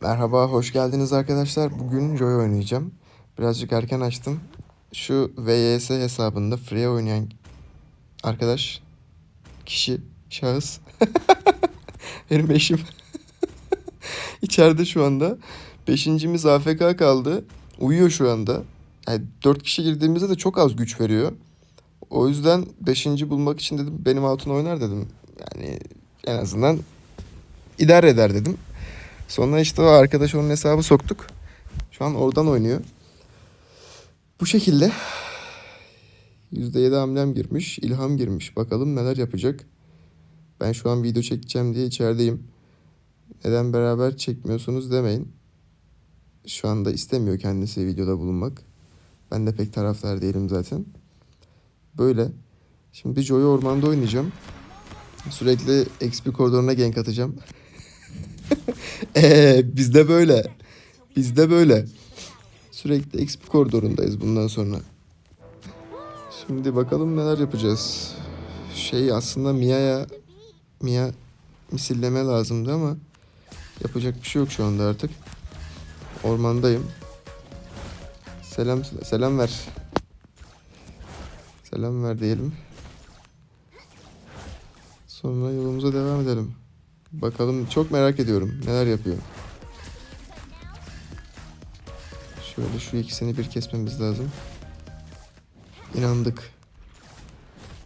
Merhaba, hoş geldiniz arkadaşlar. Bugün Joy oynayacağım. Birazcık erken açtım. Şu VYS hesabında free oynayan arkadaş, kişi, şahıs. Benim eşim. İçeride şu anda. Beşincimiz AFK kaldı. Uyuyor şu anda. Yani dört kişi girdiğimizde de çok az güç veriyor. O yüzden beşinci bulmak için dedim benim hatun oynar dedim. Yani en azından idare eder dedim. Sonra işte o arkadaş onun hesabı soktuk. Şu an oradan oynuyor. Bu şekilde %7 hamlem girmiş. ilham girmiş. Bakalım neler yapacak. Ben şu an video çekeceğim diye içerideyim. Neden beraber çekmiyorsunuz demeyin. Şu anda istemiyor kendisi videoda bulunmak. Ben de pek taraftar değilim zaten. Böyle. Şimdi Joy'u ormanda oynayacağım. Sürekli XP koridoruna gank atacağım. Eee bizde böyle. Bizde böyle. Sürekli XP koridorundayız bundan sonra. Şimdi bakalım neler yapacağız. Şey aslında Mia'ya Mia misilleme lazımdı ama yapacak bir şey yok şu anda artık. Ormandayım. Selam selam ver. Selam ver diyelim. Sonra yolumuza devam edelim. Bakalım çok merak ediyorum neler yapıyor. Şöyle şu ikisini bir kesmemiz lazım. İnandık.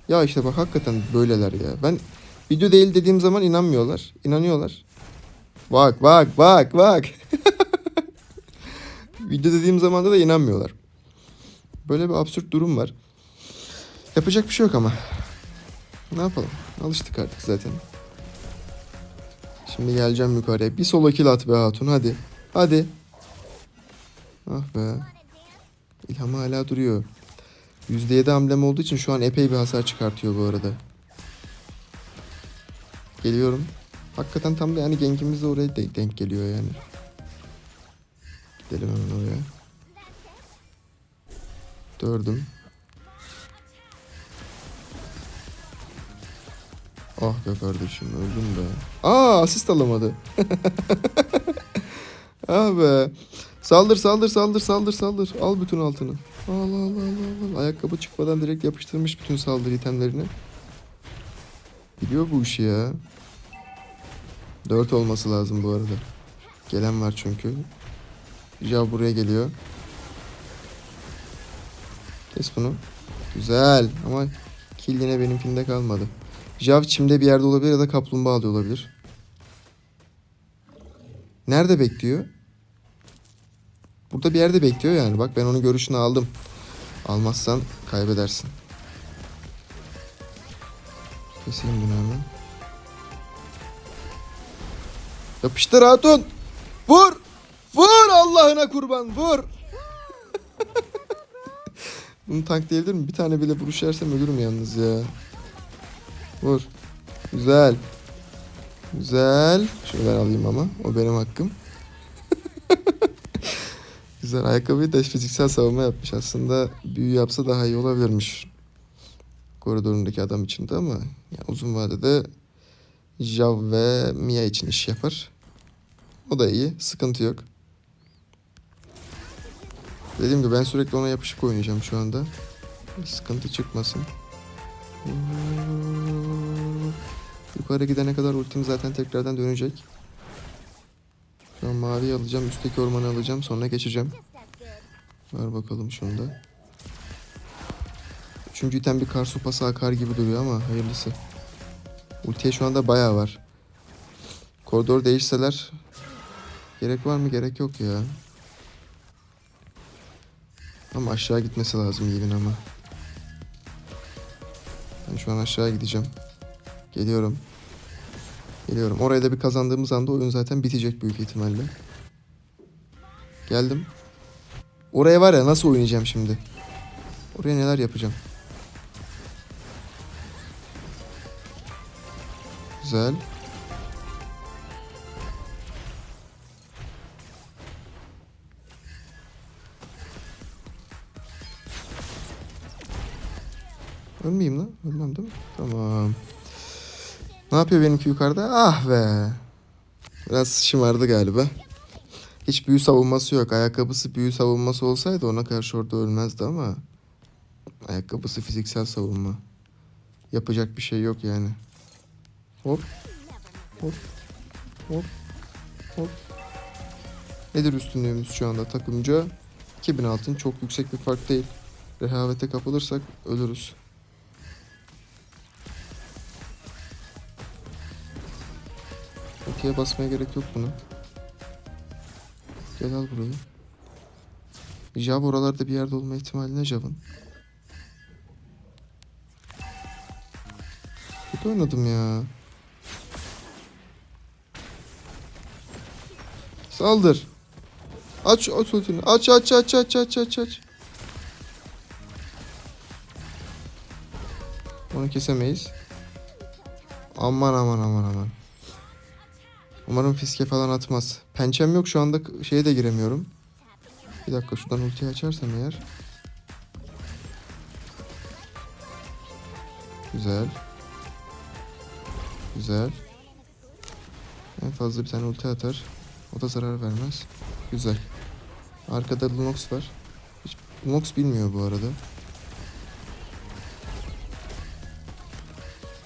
Ya işte bak hakikaten böyleler ya. Ben video değil dediğim zaman inanmıyorlar. İnanıyorlar. Bak bak bak bak. video dediğim zaman da inanmıyorlar. Böyle bir absürt durum var. Yapacak bir şey yok ama. Ne yapalım? Alıştık artık zaten. Şimdi geleceğim yukarıya. Bir solo kill be hatun hadi. Hadi. Ah be. İlham hala duruyor. %7 hamlem olduğu için şu an epey bir hasar çıkartıyor bu arada. Geliyorum. Hakikaten tam da yani genkimiz de oraya de- denk geliyor yani. Gidelim hemen oraya. Dördüm. Ah be kardeşim öldüm be. Aa asist alamadı. ah be. Saldır saldır saldır saldır saldır. Al bütün altını. Al al al al. al. Ayakkabı çıkmadan direkt yapıştırmış bütün saldırı itemlerini. Biliyor bu işi ya. Dört olması lazım bu arada. Gelen var çünkü. Jav buraya geliyor. Kes bunu. Güzel ama kill yine benimkinde kalmadı. Jav çimde bir yerde olabilir ya da kaplumbağa alıyor olabilir. Nerede bekliyor? Burada bir yerde bekliyor yani. Bak ben onun görüşünü aldım. Almazsan kaybedersin. Keselim bunu hemen. Yapıştır hatun. Vur. Vur Allah'ına kurban vur. Bunu tanklayabilir mi? Bir tane bile vuruş yersem ölürüm yalnız ya. Vur. Güzel. Güzel. Şunu ben alayım ama. O benim hakkım. Güzel. Ayakkabıyı da fiziksel savunma yapmış. Aslında büyü yapsa daha iyi olabilirmiş. Koridorundaki adam için de ama yani uzun vadede Jav ve Mia için iş yapar. O da iyi. Sıkıntı yok. Dediğim gibi ben sürekli ona yapışık oynayacağım şu anda. Sıkıntı çıkmasın. Yukarı gidene kadar ultim zaten tekrardan dönecek. An mavi alacağım. Üstteki ormanı alacağım. Sonra geçeceğim. Ver bakalım şunu da. Üçüncü item bir kar sopası akar gibi duruyor ama hayırlısı. Ultiye şu anda bayağı var. Koridor değişseler gerek var mı? Gerek yok ya. Ama aşağı gitmesi lazım Yiğit'in ama. Ben şu an aşağı gideceğim. Geliyorum. Geliyorum. Oraya da bir kazandığımız anda oyun zaten bitecek büyük ihtimalle. Geldim. Oraya var ya nasıl oynayacağım şimdi? Oraya neler yapacağım? Güzel. Ölmeyeyim lan. Ölmem değil mi? Tamam. Ne yapıyor benimki yukarıda? Ah be. Biraz şımardı galiba. Hiç büyü savunması yok. Ayakkabısı büyü savunması olsaydı ona karşı orada ölmezdi ama ayakkabısı fiziksel savunma. Yapacak bir şey yok yani. Hop. Hop. Hop. Hop. Nedir üstünlüğümüz şu anda takımca? 2000 altın çok yüksek bir fark değil. Rehavete kapılırsak ölürüz. Ultiye basmaya gerek yok buna. Gel al burayı. Jav oralarda bir yerde olma ihtimali ne Jav'ın? Kötü oynadım ya. Saldır. Aç aç ultini. Aç aç aç aç aç aç aç. Onu kesemeyiz. Aman aman aman aman. Umarım fiske falan atmaz. Pençem yok şu anda şeye de giremiyorum. Bir dakika şuradan ultiyi açarsam eğer. Güzel. Güzel. En fazla bir tane ulti atar. O da zarar vermez. Güzel. Arkada Lunox var. Hiç Lunox bilmiyor bu arada.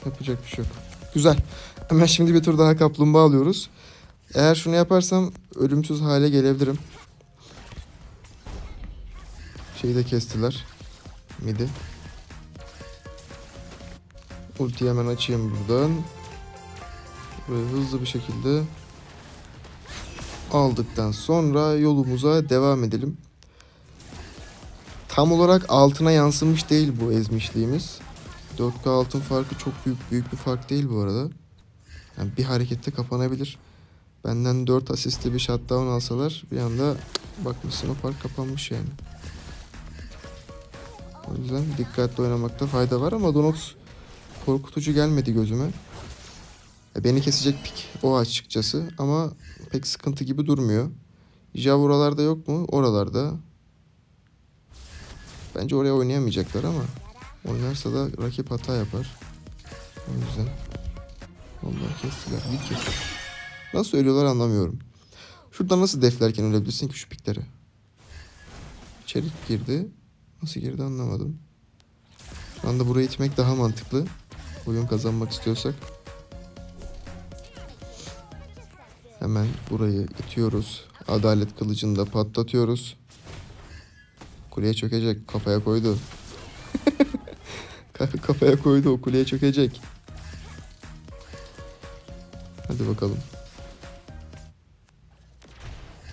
Yapacak bir şey yok. Güzel. Hemen şimdi bir tur daha kaplumbağa alıyoruz. Eğer şunu yaparsam ölümsüz hale gelebilirim. Şeyi de kestiler. Midi. Ultiyi hemen açayım buradan. Burayı hızlı bir şekilde aldıktan sonra yolumuza devam edelim. Tam olarak altına yansımış değil bu ezmişliğimiz. 4K altın farkı çok büyük büyük bir fark değil bu arada. Yani bir harekette kapanabilir. Benden 4 asistli bir shutdown alsalar bir anda bakmışsın o fark kapanmış yani. O yüzden dikkatli oynamakta fayda var ama Donox korkutucu gelmedi gözüme. E, Beni kesecek pik o açıkçası ama pek sıkıntı gibi durmuyor. Jav oralarda yok mu? Oralarda. Bence oraya oynayamayacaklar ama oynarsa da rakip hata yapar. O yüzden. Onlar kestiler. Bir kestiler. Nasıl ölüyorlar anlamıyorum. Şurada nasıl deflerken ölebilirsin ki şu pikleri? İçeri girdi. Nasıl girdi anlamadım. Şu anda burayı itmek daha mantıklı. Oyun kazanmak istiyorsak. Hemen burayı itiyoruz. Adalet kılıcını da patlatıyoruz. Kuleye çökecek. Kafaya koydu. Ka- Kafaya koydu o kuleye çökecek. Hadi bakalım.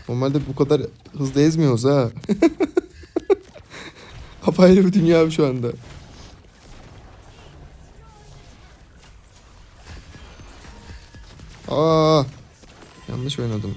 Normalde bu kadar hızlı ezmiyoruz ha. Apayrı bir dünya şu anda. Aa, yanlış oynadım.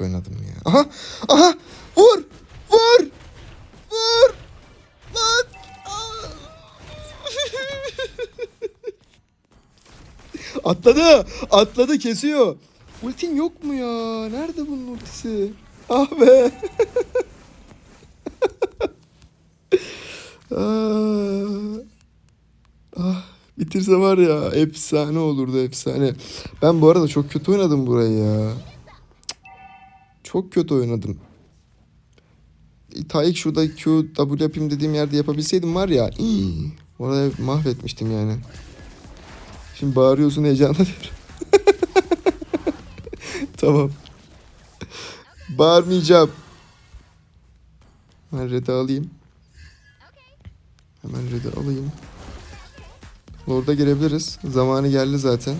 Oynadım ya. Aha! Aha! Vur! Vur! Vur! Lan! Atladı! Atladı kesiyor. Ultin yok mu ya? Nerede bunun ultisi? Ah be! ah. ah, bitirse var ya efsane olurdu efsane. Ben bu arada çok kötü oynadım burayı ya. Çok kötü oynadım. Tayyip şurada Q, W yapayım dediğim yerde yapabilseydim var ya. ii, orayı mahvetmiştim yani. Şimdi bağırıyorsun heyecanlanıyorum. tamam. Bağırmayacağım. Hemen red'i alayım. Hemen red'i alayım. Lord'a girebiliriz. Zamanı geldi zaten.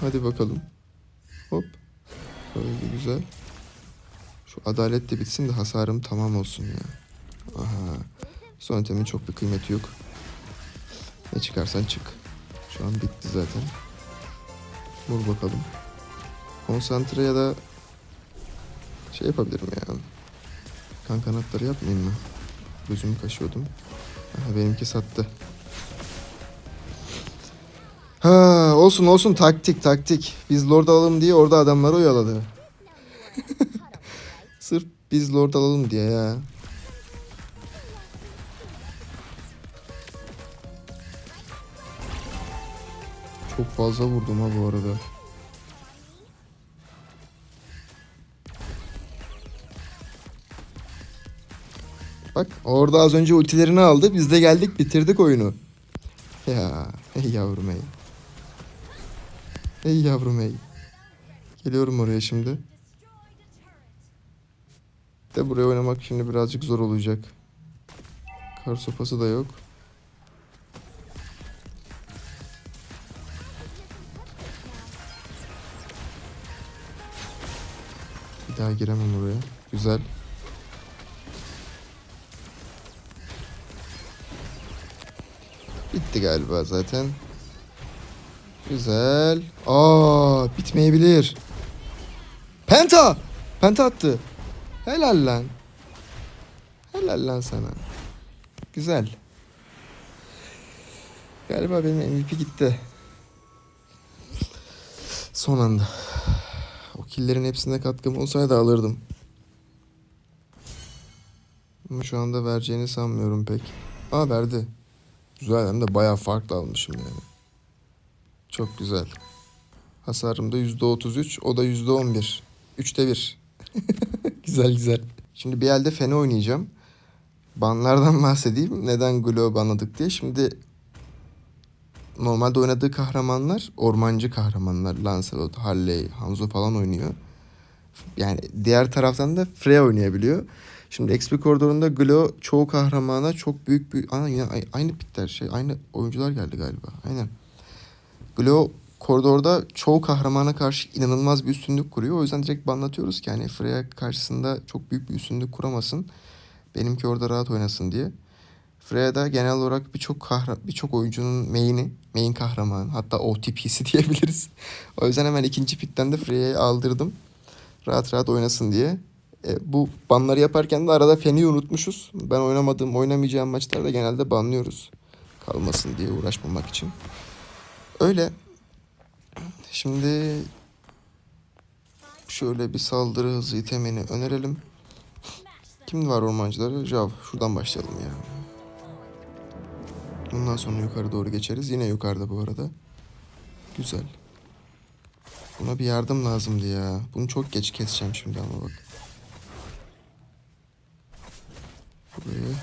Hadi bakalım. Hop. Böyle güzel. Şu adalet de bitsin de hasarım tamam olsun ya. Aha. Son itemin çok bir kıymeti yok. Ne çıkarsan çık. Şu an bitti zaten. Vur bakalım. Konsantre ya da şey yapabilirim ya. Kan kanatları yapmayayım mı? Gözümü kaşıyordum. Aha, benimki sattı. Olsun olsun taktik taktik. Biz Lord alalım diye orada adamları oyaladı. Sırf biz lord alalım diye ya. Çok fazla vurdum ha bu arada. Bak orada az önce ultilerini aldı. Biz de geldik bitirdik oyunu. Ya hey yavrum hey. Hey yavrum hey. Geliyorum oraya şimdi. De buraya oynamak şimdi birazcık zor olacak. Kar sopası da yok. Bir daha giremem oraya. Güzel. Bitti galiba zaten. Güzel. Aa, bitmeyebilir. Penta! Penta attı. Helal lan. Helal lan sana. Güzel. Galiba benim MVP gitti. Son anda. O killerin hepsine katkım olsaydı alırdım. Ama şu anda vereceğini sanmıyorum pek. Aa verdi. Güzel hem de bayağı farklı almışım yani. Çok güzel. Hasarım da %33, o da %11. Üçte bir. güzel güzel. Şimdi bir elde fene oynayacağım. Banlardan bahsedeyim. Neden Glo banladık diye. Şimdi normalde oynadığı kahramanlar ormancı kahramanlar. Lancelot, Harley, Hanzo falan oynuyor. Yani diğer taraftan da Freya oynayabiliyor. Şimdi XP koridorunda Glo çoğu kahramana çok büyük bir... Ana yine ay- aynı pikler şey aynı oyuncular geldi galiba. Aynen. Glo koridorda çoğu kahramana karşı inanılmaz bir üstünlük kuruyor. O yüzden direkt banlatıyoruz ki hani Freya karşısında çok büyük bir üstünlük kuramasın. Benimki orada rahat oynasın diye. Freya da genel olarak birçok kahra birçok oyuncunun main'i, main kahraman hatta OTP'si diyebiliriz. O yüzden hemen ikinci pikten de Freya'yı aldırdım. Rahat rahat oynasın diye. E, bu banları yaparken de arada Fen'i unutmuşuz. Ben oynamadığım, oynamayacağım maçlarda genelde banlıyoruz. Kalmasın diye uğraşmamak için. Öyle. Şimdi şöyle bir saldırı hızı itemini önerelim. Kim var ormancıları? Jav. Şuradan başlayalım ya. Ondan sonra yukarı doğru geçeriz. Yine yukarıda bu arada. Güzel. Buna bir yardım lazımdı ya. Bunu çok geç keseceğim şimdi ama bak. Buraya.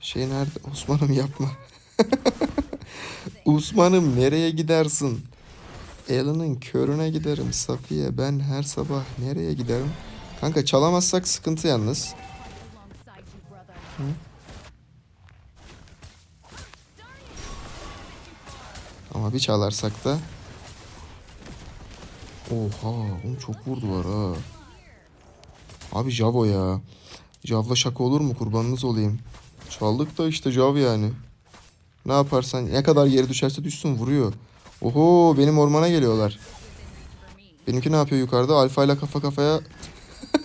Şey nerede? Osman'ım yapma. Osman'ım nereye gidersin? Ela'nın körüne giderim Safiye. Ben her sabah nereye giderim? Kanka çalamazsak sıkıntı yalnız. brother. Ama bir çalarsak da Oha, onu çok vurdular ha. Abi Javo ya. Jav'la şaka olur mu? Kurbanınız olayım. Çaldık da işte Jav yani. Ne yaparsan ne kadar geri düşerse düşsün vuruyor. Oho benim ormana geliyorlar. Benimki ne yapıyor yukarıda? Alfa ile kafa kafaya.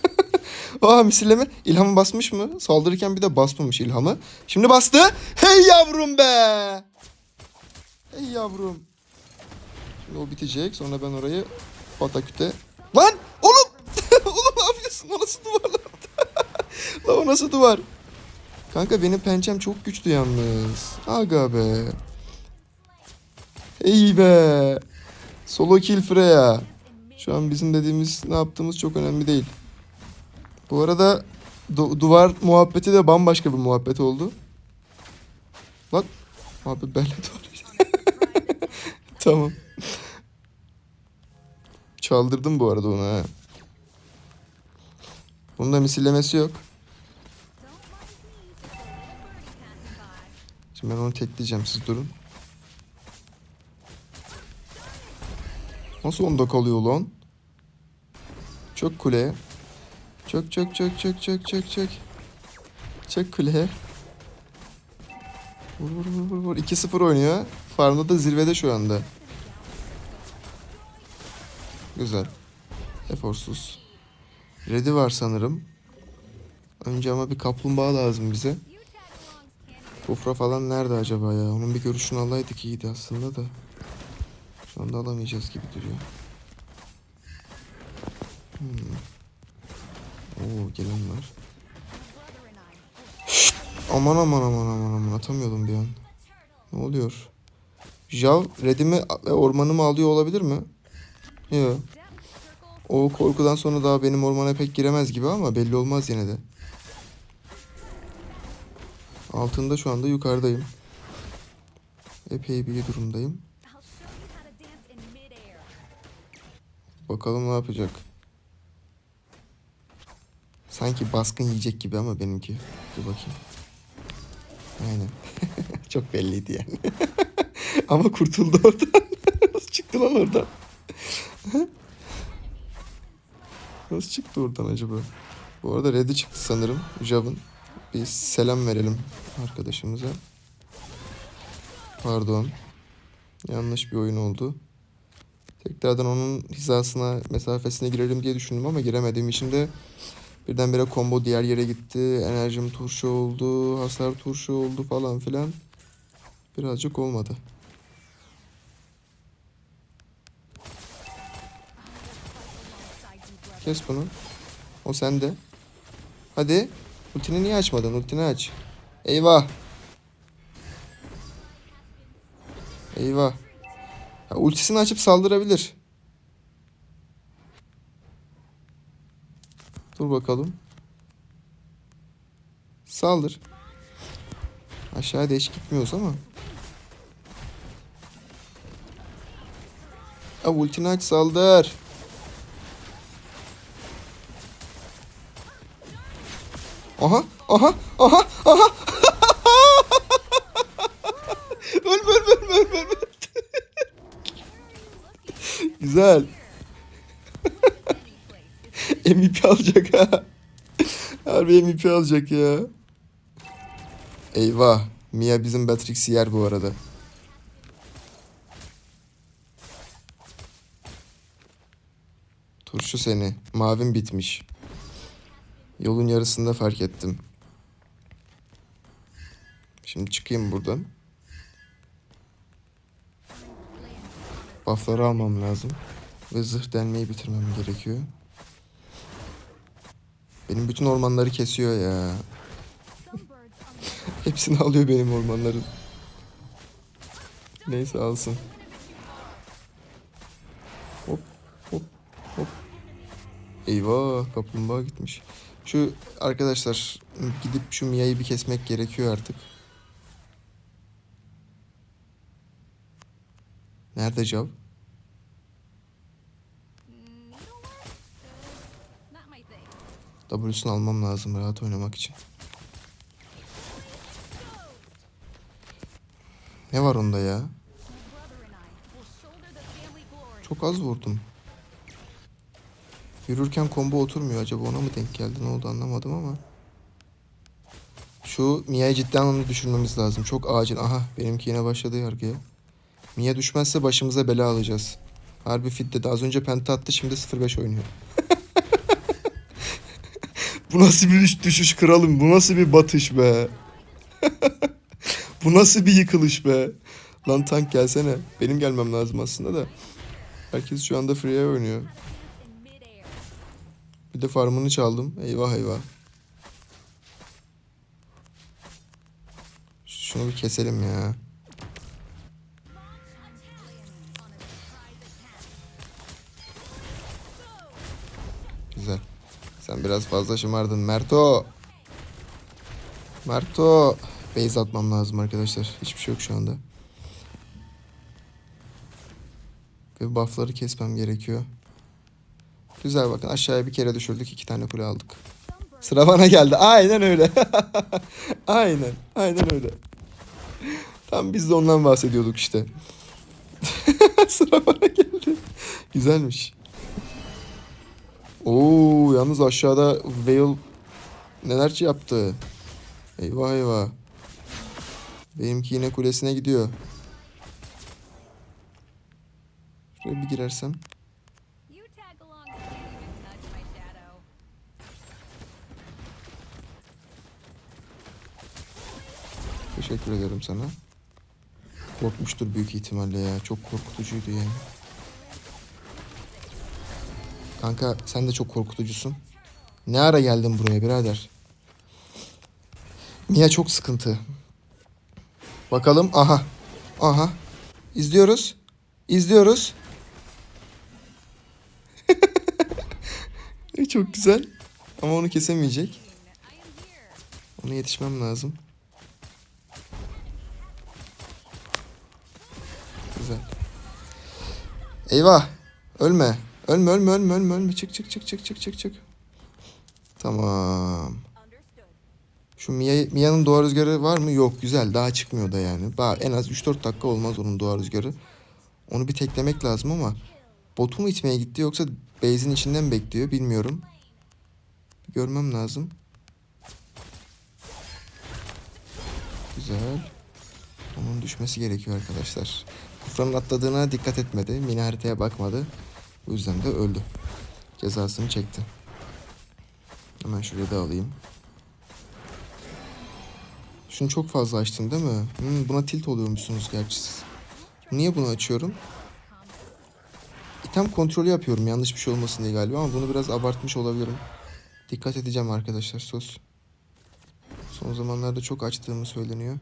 Aa misilleme. İlhamı basmış mı? Saldırırken bir de basmamış ilhamı. Şimdi bastı. Hey yavrum be. Hey yavrum. Şimdi o bitecek. Sonra ben orayı pataküte... Lan! Oğlum! Oğlum ne yapıyorsun? O nasıl duvar lan? lan o nasıl duvar? Kanka benim pençem çok güçlü yalnız. Aga be. Hey be. Solo kill Freya. Şu an bizim dediğimiz ne yaptığımız çok önemli değil. Bu arada du- duvar muhabbeti de bambaşka bir muhabbet oldu. Lan abi benle duvar. tamam. Çaldırdım bu arada onu ha. Bunda misillemesi yok. Şimdi ben onu tekleyeceğim siz durun. Nasıl onda kalıyor lan? Çök kuleye. Çök çök çök çök çök çök çök. Çök kuleye. Vur vur vur vur vur. 2-0 oynuyor. Farmda da zirvede şu anda. Güzel. Eforsuz. Ready var sanırım. Önce ama bir kaplumbağa lazım bize. Kufra falan nerede acaba ya? Onun bir görüşünü alaydık iyiydi aslında da. Şu anda alamayacağız gibi duruyor. Hmm. Oo gelen var. Aman aman aman aman aman atamıyordum bir an. Ne oluyor? Jav redimi ve ormanımı alıyor olabilir mi? Yok. O korkudan sonra daha benim ormana pek giremez gibi ama belli olmaz yine de. Altında şu anda yukarıdayım. Epey bir durumdayım. Bakalım ne yapacak. Sanki baskın yiyecek gibi ama benimki. Dur bakayım. Aynen. Çok belliydi yani. ama kurtuldu oradan. Nasıl çıktı lan oradan? Nasıl çıktı oradan acaba? Bu arada Red'i çıktı sanırım. Jav'ın. Bir selam verelim arkadaşımıza. Pardon. Yanlış bir oyun oldu. Tekrardan onun hizasına, mesafesine girelim diye düşündüm ama giremediğim için de birdenbire combo diğer yere gitti. Enerjim turşu oldu, hasar turşu oldu falan filan. Birazcık olmadı. Kes bunu. O sende. Hadi. Ultini niye açmadın? Ultini aç. Eyvah. Eyvah. Ha, ultisini açıp saldırabilir. Dur bakalım. Saldır. Aşağıya hiç gitmiyoruz ama. Ha, ultini aç saldır. Aha, aha, aha, aha. öl, öl, öl, öl, öl, öl. Güzel. MVP alacak ha. Harbi MVP alacak ya. Eyvah. Mia bizim Batrix'i yer bu arada. Turşu seni. Mavim bitmiş. Yolun yarısında fark ettim. Şimdi çıkayım buradan. Buff'ları almam lazım. Ve zırh denmeyi bitirmem gerekiyor. Benim bütün ormanları kesiyor ya. Hepsini alıyor benim ormanların. Neyse alsın. Hop hop hop. Eyvah kaplumbağa gitmiş. Şu arkadaşlar gidip şu Mia'yı bir kesmek gerekiyor artık. Nerede Jav? W'sunu almam lazım rahat oynamak için. Ne var onda ya? Çok az vurdum. Yürürken combo oturmuyor. Acaba ona mı denk geldi? Ne oldu anlamadım ama. Şu Mia'yı cidden onu düşürmemiz lazım. Çok acil. Aha benimki yine başladı yargıya. Mia düşmezse başımıza bela alacağız. Harbi fit dedi. Az önce penta attı şimdi 0-5 oynuyor. bu nasıl bir düş- düşüş kralım? Bu nasıl bir batış be? bu nasıl bir yıkılış be? Lan tank gelsene. Benim gelmem lazım aslında da. Herkes şu anda free'ye oynuyor. Bir de farmını çaldım. Eyvah eyvah. Şunu bir keselim ya. Güzel. Sen biraz fazla şımardın. Merto. Merto. Base atmam lazım arkadaşlar. Hiçbir şey yok şu anda. Ve buffları kesmem gerekiyor. Güzel bakın aşağıya bir kere düşürdük. iki tane kule aldık. Sıra bana geldi. Aynen öyle. aynen. Aynen öyle. Tam biz de ondan bahsediyorduk işte. Sıra bana geldi. Güzelmiş. Oo, yalnız aşağıda Veil neler yaptı. Eyvah eyvah. Benimki yine kulesine gidiyor. Şuraya bir girersem. Teşekkür ederim sana. Korkmuştur büyük ihtimalle ya. Çok korkutucuydu yani. Kanka sen de çok korkutucusun. Ne ara geldin buraya birader? Mia çok sıkıntı. Bakalım. Aha. Aha. İzliyoruz. İzliyoruz. çok güzel. Ama onu kesemeyecek. Ona yetişmem lazım. Güzel. Eyvah. Ölme. Ölme ölme ölme ölme ölme. Çık çık çık çık çık çık çık. Tamam. Şu Mia, Mia'nın doğa rüzgarı var mı? Yok güzel. Daha çıkmıyor da yani. Daha en az 3-4 dakika olmaz onun doğa rüzgarı. Onu bir teklemek lazım ama botu mu itmeye gitti yoksa base'in içinden bekliyor bilmiyorum. Görmem lazım. Güzel. Onun düşmesi gerekiyor arkadaşlar. Kufranın atladığına dikkat etmedi. Mini haritaya bakmadı. Bu yüzden de öldü. Cezasını çekti. Hemen şuraya da alayım. Şunu çok fazla açtım değil mi? Hmm, buna tilt oluyormuşsunuz gerçi siz. Niye bunu açıyorum? İtem kontrolü yapıyorum yanlış bir şey olmasın diye galiba ama bunu biraz abartmış olabilirim. Dikkat edeceğim arkadaşlar söz. Son zamanlarda çok açtığımı söyleniyor.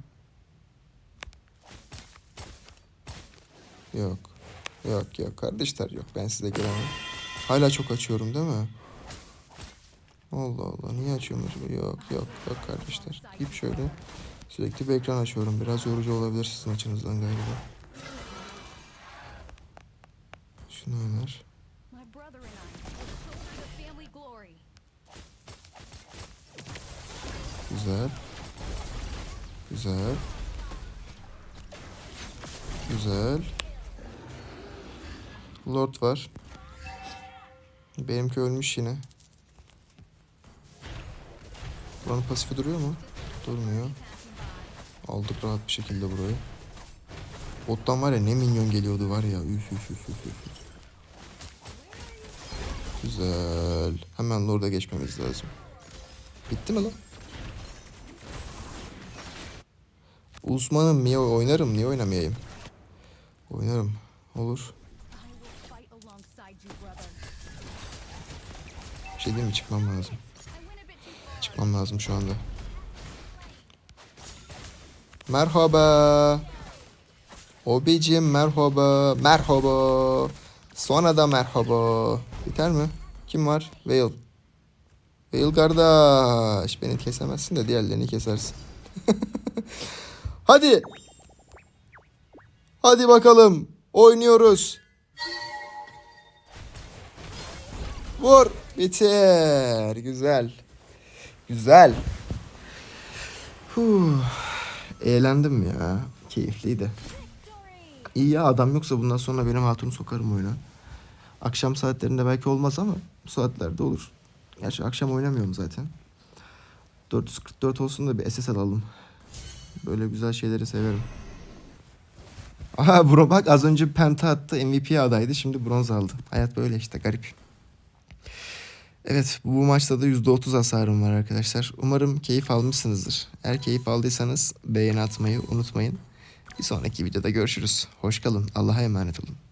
Yok. Yok yok kardeşler yok. Ben size gelemem. Hala çok açıyorum değil mi? Allah Allah. Niye açıyorum acaba? Yok yok yok kardeşler. Hep şöyle. Sürekli bir ekran açıyorum. Biraz yorucu olabilir sizin açınızdan galiba. Şunu öner. Güzel. Güzel. Güzel. Lord var. Benimki ölmüş yine. Buranın pasifi duruyor mu? Durmuyor. Aldık rahat bir şekilde burayı. Bottan var ya ne minyon geliyordu var ya. Üf üf üf üf. Güzel. Hemen Lord'a geçmemiz lazım. Bitti mi lan? Uzmanım Mia oynarım. Niye oynamayayım? Oynarım. Olur. Şey değil mi? Çıkmam lazım. Çıkmam lazım şu anda. Merhaba. Obicim merhaba. Merhaba. Sonra da merhaba. Biter mi? Kim var? Veil. Veil kardeş. Beni kesemezsin de diğerlerini kesersin. Hadi. Hadi bakalım. Oynuyoruz. Vur. Biter. Güzel. Güzel. Huh. Eğlendim ya. Keyifliydi. İyi ya adam yoksa bundan sonra benim hatunu sokarım oyuna. Akşam saatlerinde belki olmaz ama bu saatlerde olur. Gerçi akşam oynamıyorum zaten. 444 olsun da bir SS alalım. Böyle güzel şeyleri severim. Aha bro bak az önce penta attı MVP adaydı şimdi bronz aldı. Hayat böyle işte garip. Evet bu maçta da %30 hasarım var arkadaşlar. Umarım keyif almışsınızdır. Eğer keyif aldıysanız beğeni atmayı unutmayın. Bir sonraki videoda görüşürüz. Hoş kalın. Allah'a emanet olun.